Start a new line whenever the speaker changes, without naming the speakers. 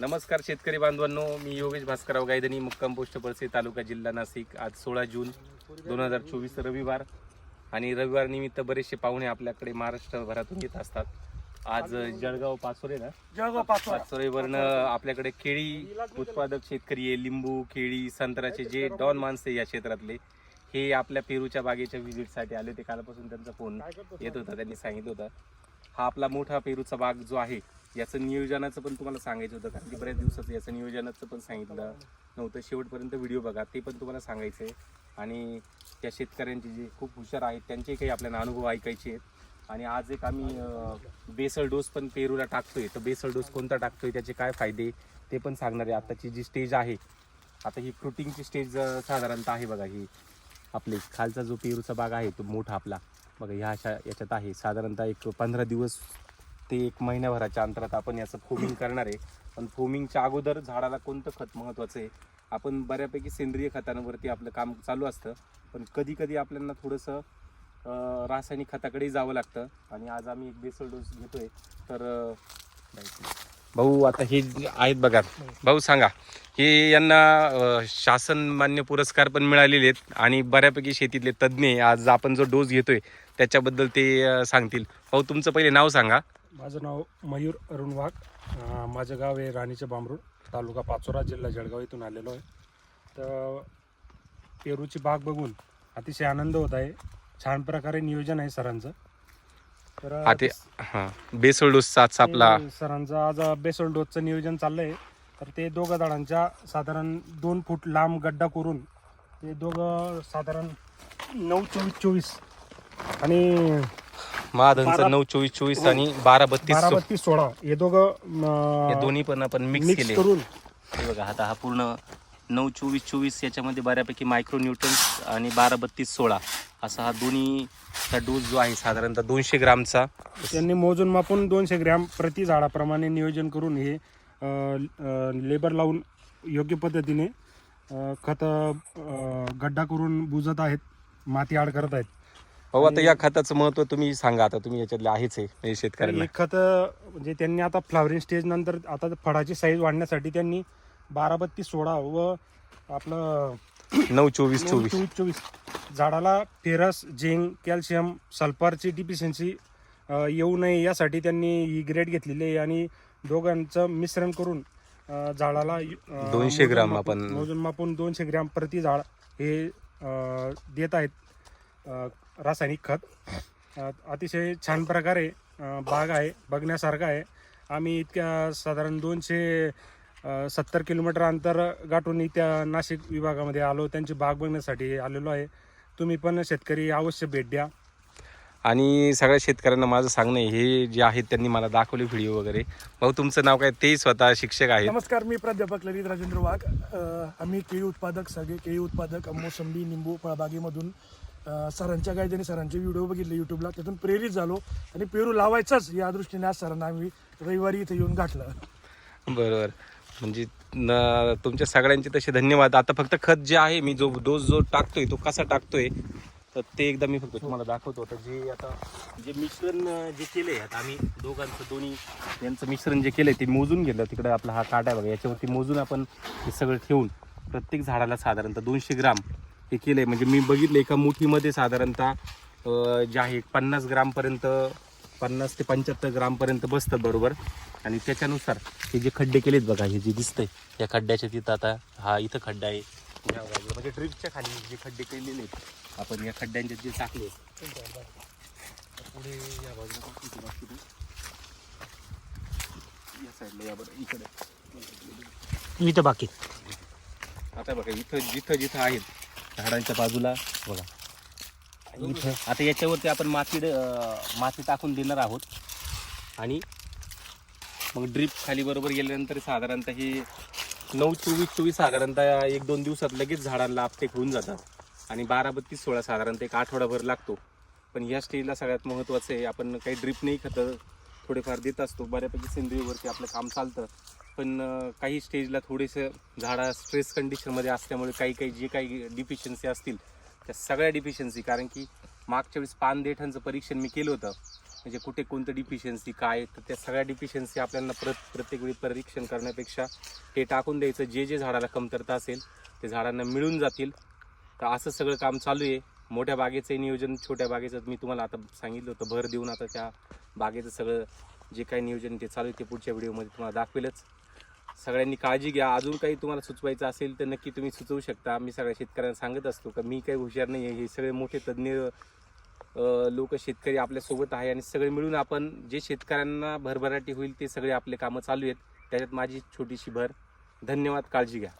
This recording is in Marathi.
नमस्कार शेतकरी बांधवांनो मी योगेश भास्करराव गायधनी मुक्काम पोस्ट पळसे तालुका जिल्हा नाशिक. आज सोळा जून दोन हजार चोवीस रविवार आणि रविवार निमित्त बरेचसे पाहुणे आपल्याकडे महाराष्ट्रभरातून येत असतात. आज जळगाव पाचोरे ना?
जळगाव पाचोरा.
पाचोरेवरनं आपल्याकडे केळी उत्पादक शेतकरी आहे लिंबू केळी संत्र्याचे जे डॉन माणसे या क्षेत्रातले हे आपल्या पेरूच्या बागेच्या व्हिजिटसाठी आले होते. कालपासून त्यांचा फोन येत होता त्यांनी सांगितलं होतं. हा आपला मोठा पेरूचा बाग जो आहे याचं नियोजनाचं पण तुम्हाला सांगायचं होतं कारण की बऱ्याच दिवसाचं याचं नियोजनाचं पण सांगितलं नव्हतं. शेवटपर्यंत व्हिडिओ बघा ते पण तुम्हाला सांगायचं आहे. आणि त्या शेतकऱ्यांचे जे खूप हुशार आहेत त्यांचे काही आपल्याला अनुभव ऐकायचे आहेत. आणि आज एक आम्ही बेसल डोस पण पेरूला टाकतोय. तर बेसल डोस कोणता टाकतोय त्याचे काय फायदे ते पण सांगणार आहे. आताची जी स्टेज आहे आता ही फ्रुटिंगची स्टेज साधारणतः आहे बघा ही. आपले खालचा जो पेरूचा बाग आहे तो मोठा आपला. बघा ह्या अशा याच्यात आहे. साधारणतः एक पंधरा दिवस ते एक महिन्याभराच्या अंतरात आपण याचं फोमिंग करणार आहे. पण फोमिंगच्या अगोदर झाडाला कोणतं खत महत्त्वाचं आहे? आपण बऱ्यापैकी सेंद्रिय खतांवरती आपलं काम चालू असतं. पण कधी कधी आपल्याला थोडंसं रासायनिक खताकडेही जावं लागतं. आणि आज आम्ही एक बेसल डोस घेतोय. तर भाऊ आता हे आहेत बघा. भाऊ सांगा. हे यांना शासन मान्य पुरस्कार पण मिळालेले आहेत. आणि बऱ्यापैकी शेतीतले तज्ज्ञ आहे. आज आपण जो डोस घेतोय त्याच्याबद्दल ते सांगतील. भाऊ तुमचं पहिले नाव सांगा.
माझं नाव मयूर अरुण वाघ. माझं गाव आहे राणीचे बांबरूड तालुका पाचोरा जिल्हा जळगाव इथून आलेलो आहे. तर पेरूची बाग बघून अतिशय आनंद होत आहे. छान प्रकारे नियोजन आहे सरांचं. तर
ते बेसल डोसचाच आपला
ते सरांचं आज बेसल डोसचं नियोजन चाललंय. तर ते दोघं झाडांच्या साधारण दोन फूट लांब गड्डा करून ते दोघं साधारण नऊ चोवीस चोवीस आणि
महाधनचं नऊ चोवीस चोवीस आणि बारा बत्तीस
बारा बत्तीस सोळा. हे दोघं
दोन्ही पण आपण मिक्स
मिक्स
केले.
करून.
हे बघा आता हा पूर्ण नऊ चोवीस चोवीस याच्यामध्ये बऱ्यापैकी मायक्रो न्यूटन्स आणि बारा बत्तीस सोळा. असा हा दोन्ही चा डोस जो आहे साधारणतः दोनशे ग्रामचा.
त्यांनी मोजून मापून दोनशे ग्रॅम प्रति झाडाप्रमाणे नियोजन करून हे लेबर लावून योग्य पद्धतीने खत गड्डा करून बुजत आहेत माती आड करत आहेत.
भाऊ आता या खताचं महत्त्व तुम्ही सांगा आता तुम्ही याच्यातले आहेच आहे म्हणजे शेतकऱ्यांना.
एक खत म्हणजे त्यांनी आता फ्लावरिंग स्टेज नंतर आता फळाची साईज वाढण्यासाठी त्यांनी बारा बत्तीस सोळा व आपलं
नऊ चोवीस चोवीस.
चोवीस चोवीस. झाडाला फेरस झिंक कॅल्शियम सल्फरची डिफिशियन्सी येऊ नये यासाठी त्यांनी ही ग्रेड घेतलेली आहे आणि दोघांचं मिश्रण करून अ, झाडाला अ,
200
मोजून
ग्राम
मापून-
आपण-
मोजून मापून दोनशे ग्रॅम प्रति झाड हे अ, देत आहेत. अ, रासायनिक खत. अतिशय छान प्रकारे बाग आहे बघण्यासारखा आहे. आम्ही इतक्या साधारण दोनशे सत्तर किलोमीटर अंतर गाठून इथ्या नाशिक विभागामध्ये आलो. त्यांची बाग बघण्यासाठी आलेलो आहे. तुम्ही पण शेतकरी अवश्य भेट द्या.
आणि सगळ्या शेतकऱ्यांना माझं सांगणं आहे हे जे आहेत त्यांनी मला दाखवले व्हिडिओ वगैरे. भाऊ तुमचं नाव काय? ते स्वतः शिक्षक आहेत.
नमस्कार मी प्राध्यापक ललित राजेंद्र वाघ. आम्ही केळी उत्पादक सगळे केळी उत्पादक मोसंबी निंबू फळबागेमधून सरांच्या गायद्याने सरांचे व्हिडिओ बघितले युट्यूबला त्यातून प्रेरित झालो आणि पेरू लावायचाच या दृष्टीने आज सरांना आम्ही रविवारी इथे येऊन गाठलं.
बरोबर. म्हणजे न- तुमच्या सगळ्यांचे तसे धन्यवाद. आता फक्त खत जे आहे मी जो डोस जो टाकतोय तो कसा टाकतोय तर ते एकदा मी फक्त तुम्हाला दाखवतो. आता जे आता जे मिश्रण जे केले आता आम्ही दोघांचं दोन्ही यांचं मिश्रण जे केलंय ते मोजून गेलं तिकडे आपला हा काटा आहे बघा याच्यावरती मोजून आपण हे सगळं ठेवून प्रत्येक झाडाला साधारणतः दोनशे ग्राम हे केलंय. म्हणजे मी बघितलं एका मुठीमध्ये साधारणतः जे आहे पन्नास ग्रामपर्यंत पन्नास ते पंच्याहत्तर ग्रामपर्यंत बसतं बरोबर. आणि त्याच्यानुसार हे जे खड्डे केलेत बघा हे जे दिसतंय या खड्ड्याच्या तिथं आता हा इथं खड्डा आहे. या बाजूला म्हणजे ड्रिपच्या खाली जे खड्डे केलेले आहेत आपण या खड्ड्यांचे जे टाकले पुढे या बाजूला? या साईडला या बरं इकडे.
इथं बाकी.
आता बघा इथं जिथं जिथं आहेत झाडांच्या बाजूला. बघा. इथं आता याच्यावरती आपण माती माती टाकून देणार आहोत. आणि? मग ड्रीप खाली बरोबर गेल्यानंतर साधारणतः हे नऊ चोवीस चोवीस साधारणतः एक दोन दिवसात लगेच झाडांना आपटेक होऊन जातात. आणि बारा बत्तीस सोळा साधारणतः एक आठवडाभर लागतो. पण या स्टेजला सगळ्यात महत्त्वाचं आहे आपण काही ड्रीप नाही खतं. थोडेफार देत असतो. बऱ्यापैकी सेंद्रियवरती आपलं काम चालतं. पण काही स्टेजला थोडेसं झाडा स्ट्रेस कंडिशनमध्ये असल्यामुळे काही काही जे काही डिफिशियन्सी असतील त्या सगळ्या डिफिशियन्सी कारण की मागच्या वेळेस पान देठांचं परीक्षण मी केलं होतं. म्हणजे कुठे कोणतं डिफिशियन्सी काय तर त्या सगळ्या डिफिशियन्सी आपल्याला प्र प्रत्येक वेळी परीक्षण करण्यापेक्षा हे टाकून द्यायचं. जे जे झाडाला कमतरता असेल ते झाडांना मिळून जातील. तर असं सगळं काम चालू आहे. मोठ्या बागेचं नियोजन छोट्या बागेचं मी तुम्हाला आता सांगितलं होतं भर देऊन आता त्या बागेचं सगळं जे काही नियोजन ते चालू आहे ते पुढच्या व्हिडिओमध्ये तुम्हाला दाखवेलच. सगळ्यांनी काळजी घ्या. अजून काही तुम्हाला सुचवायचं असेल तर नक्की तुम्ही सुचवू शकता. मी सगळ्या शेतकऱ्यांना सांगत असतो का मी काही हुशार नाही आहे. हे सगळे मोठे तज्ज्ञ लोक शेतकरी आपल्यासोबत आहे आणि सगळे मिळून आपण जे शेतकऱ्यांना भरभराटी होईल ते सगळे आपले कामं चालू आहेत. त्याच्यात माझी छोटीशी भर. धन्यवाद. काळजी घ्या.